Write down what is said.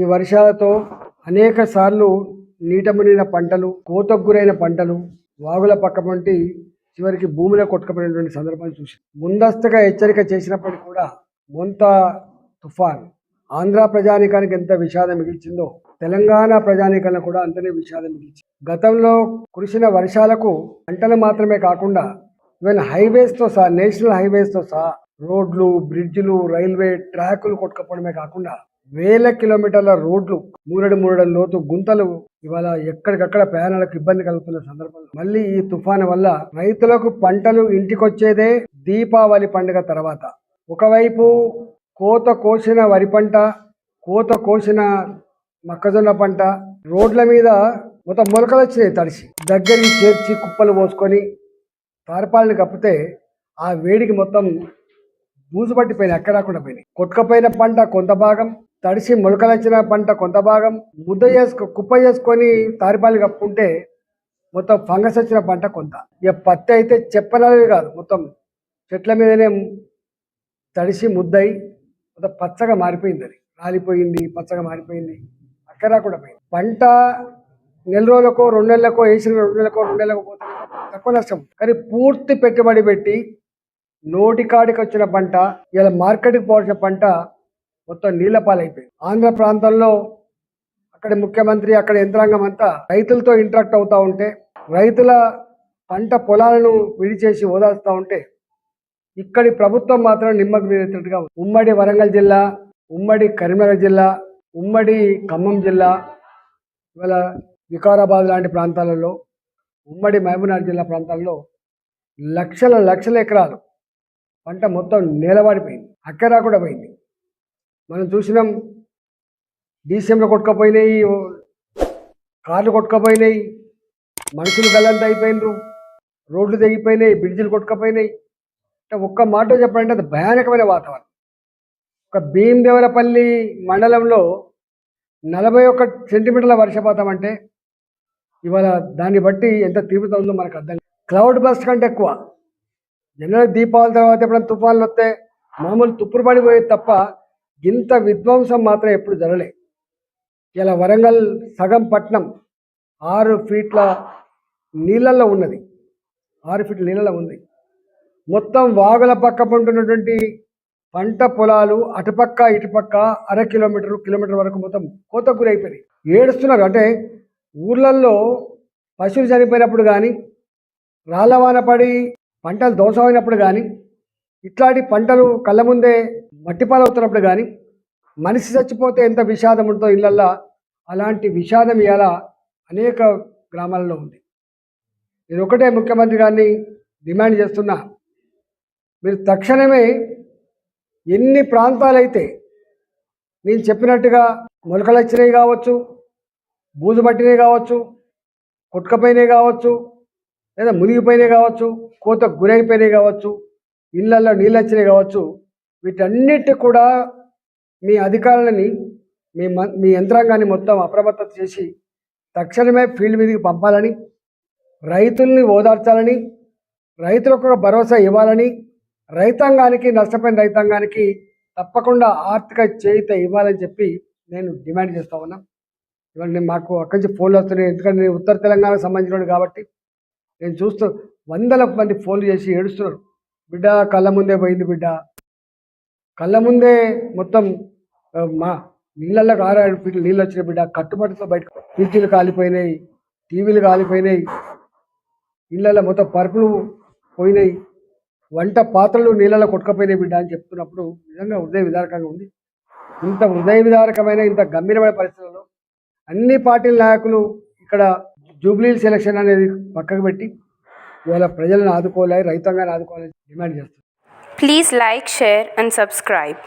ఈ వర్షాలతో అనేక సార్లు నీట మునిగిన పంటలు కోతకు గురైన పంటలు వాగుల పక్క వంటి చివరికి భూమిలో కొట్టుకుపోయినటువంటి సందర్భాలు చూసి ముందస్తుగా హెచ్చరిక చేసినప్పటికీ కూడా మొంత తుఫాన్ ఆంధ్ర ప్రజానికానికి ఎంత విషాదం మిగిల్చిందో తెలంగాణ ప్రజానికాలను కూడా అంతనే విషాదం మిగిల్చింది. గతంలో కురిసిన వర్షాలకు పంటలు మాత్రమే కాకుండా ఈవెన్ హైవేస్తో సహా నేషనల్ హైవేస్తో సహా రోడ్లు బ్రిడ్జ్లు రైల్వే ట్రాకులు కొట్టుకపోవడమే కాకుండా వేల కిలోమీటర్ల రోడ్లు మూరడు మూరడు లోతు గుంతలు ఇవాళ ఎక్కడికక్కడ ప్రయాణాలకు ఇబ్బంది కలుగుతున్న సందర్భంలో. మళ్ళీ ఈ తుఫాను వల్ల రైతులకు పంటలు ఇంటికొచ్చేదే దీపావళి పండుగ తర్వాత. ఒకవైపు కోత కోసిన వరి పంట కోత కోసిన మొక్కజొన్న పంట రోడ్ల మీద మొత్తం మొలకలు వచ్చినాయి తడిసి. దగ్గరికి చేర్చి కుప్పలు పోసుకొని తారపాలని కప్పితే ఆ వేడికి మొత్తం బూజు పట్టిపోయినాయి ఎక్కడ రాకుండా పోయినాయి. కొట్టుకపోయిన పంట కొంత భాగం తడిసి మొలకలొచ్చిన పంట కొంత భాగం ముద్ద చేసుకో కుప్ప చేసుకొని తారిపాలు కప్పుకుంటే మొత్తం ఫంగస్ వచ్చిన పంట కొంత. ఇక పత్తి అయితే చెప్పనవి కాదు. మొత్తం చెట్ల మీదనే తడిసి ముద్దయి మొత్తం పచ్చగా మారిపోయింది అది. రాలిపోయింది పచ్చగా మారిపోయింది అక్కడ కూడా పోయింది. పంట నెల రోజులకో రెండు నెలలకో వేసిన రెండు నెలలకో రెండు నెలలకు పోతే తక్కువ నష్టం. కానీ పూర్తి పెట్టుబడి పెట్టి నోటికాడికి వచ్చిన పంట ఇలా మార్కెట్కి పోవాల్సిన పంట మొత్తం నీళ్ళ పాలైపోయింది ఆంధ్ర ప్రాంతంలో అక్కడ ముఖ్యమంత్రి అక్కడ యంత్రాంగం అంతా రైతులతో ఇంటరాక్ట్ అవుతూ ఉంటే రైతుల పంట పొలాలను విడిచేసి ఓదార్స్తూ ఉంటే ఇక్కడి ప్రభుత్వం మాత్రం నిమ్మకు నీరెత్తినట్టుగా ఉమ్మడి వరంగల్ జిల్లా ఉమ్మడి కరీంనగర్ జిల్లా ఉమ్మడి ఖమ్మం జిల్లా ఇవాళ వికారాబాద్ లాంటి ప్రాంతాలలో ఉమ్మడి మహబూబ్నగర్ జిల్లా ప్రాంతాల్లో లక్షల లక్షల ఎకరాలు పంట మొత్తం నేలవాడిపోయింది. అక్కరా కూడా పోయింది. మనం చూసినాం డీసీఎంలు కొట్టుకపోయినాయి కార్లు కొట్టుకపోయినాయి మనుషులు గల్లంత అయిపోయినరు రోడ్లు తెగిపోయినాయి బ్రిడ్జిలు కొట్టుకపోయినాయి. అంటే ఒక్క మాట చెప్పాలంటే అది భయానకమైన వాతావరణం. ఒక భీమదేవరపల్లి మండలంలో నలభై ఒక్క సెంటీమీటర్ల వర్షపాతం అంటే ఇవాళ దాన్ని బట్టి ఎంత తీవ్రత ఉందో మనకు అర్థం క్లౌడ్ బస్ట్ కంటే ఎక్కువ. జనరల్ దీపావళి తర్వాత ఎప్పుడైనా తుఫాన్లు వస్తే మామూలు తుప్పురు పడిపోయేది తప్ప ఇంత విధ్వంసం మాత్రం ఎప్పుడు జరలే ఇలా వరంగల్ సగం పట్నం ఆరు ఫీట్ల నీళ్ళల్లో ఉన్నది. ఆరు ఫీట్ల నీళ్ళలో ఉంది. మొత్తం వాగుల పక్క పంటున్నటువంటి పంట పొలాలు అటుపక్క ఇటుపక్క అర కిలోమీటర్ కిలోమీటర్ వరకు మొత్తం కోత గురైపోయినాయి ఏడుస్తున్నారు. అంటే ఊర్లల్లో పశువులు చనిపోయినప్పుడు కానీ రాళ్ళవాన పడి పంటలు దోషమైనప్పుడు కానీ ఇట్లాంటి పంటలు కళ్ళ ముందే మట్టిపాలవుతున్నప్పుడు కానీ మనిషి చచ్చిపోతే ఎంత విషాదం ఉంటుందో ఇళ్ళల్లో అలాంటి విషాదం ఇవాళ అనేక గ్రామాలలో ఉంది. నేను ఒకటే ముఖ్యమంత్రి గారిని డిమాండ్ చేస్తున్నా. మీరు తక్షణమే ఎన్ని ప్రాంతాలైతే నేను చెప్పినట్టుగా మొలకలు కావచ్చు బూజు పట్టినవి కావచ్చు కుట్కపోయినవి కావచ్చు లేదా మునిగిపోయినవి కావచ్చు కోత గురైపోయినవి కావచ్చు ఇళ్ళల్లో నీళ్ళు వచ్చినాయి కావచ్చు. వీటన్నిటి కూడా మీ అధికారులని మీ మీ యంత్రాంగాన్ని మొత్తం అప్రమత్తత చేసి తక్షణమే ఫీల్డ్ మీదకి పంపాలని రైతుల్ని ఓదార్చాలని రైతులకు ఒక భరోసా ఇవ్వాలని రైతాంగానికి నష్టపోయిన రైతాంగానికి తప్పకుండా ఆర్థిక చేయిత ఇవ్వాలని చెప్పి నేను డిమాండ్ చేస్తా ఉన్నా. ఇవాళ నేను మాకు అక్కడి నుంచి ఫోన్లు వస్తున్నాయి. ఎందుకంటే నేను ఉత్తర తెలంగాణకు సంబంధించిన కాబట్టి నేను చూస్తూ వందల మంది ఫోన్లు చేసి ఏడుస్తున్నారు. బిడ్డ కళ్ళ ముందే పోయింది బిడ్డ. కళ్ళ ముందే మొత్తం మా నీళ్ళల్లో ఆరు నీళ్ళు వచ్చిన బిడ్డ. కట్టుబడితో బయట ఫ్రిడ్జ్లు కాలిపోయినాయి టీవీలు కాలిపోయినాయి నీళ్ళల్లో మొత్తం పరుపులు పోయినాయి వంట పాత్రలు నీళ్ళలో కొట్టుకపోయినాయి బిడ్డ అని చెప్తున్నప్పుడు నిజంగా హృదయ విదారకంగా ఉంది. ఇంత హృదయ విదారకమైన ఇంత గంభీరమైన పరిస్థితుల్లో అన్ని పార్టీల నాయకులు ఇక్కడ జూబ్లీ సెలక్షన్ అనేది పక్కకు పెట్టి ఇవాళ ప్రజలను ఆదుకోవాలి రైతాంగాన్ని ఆదుకోవాలని డిమాండ్ చేస్తారు please like share and subscribe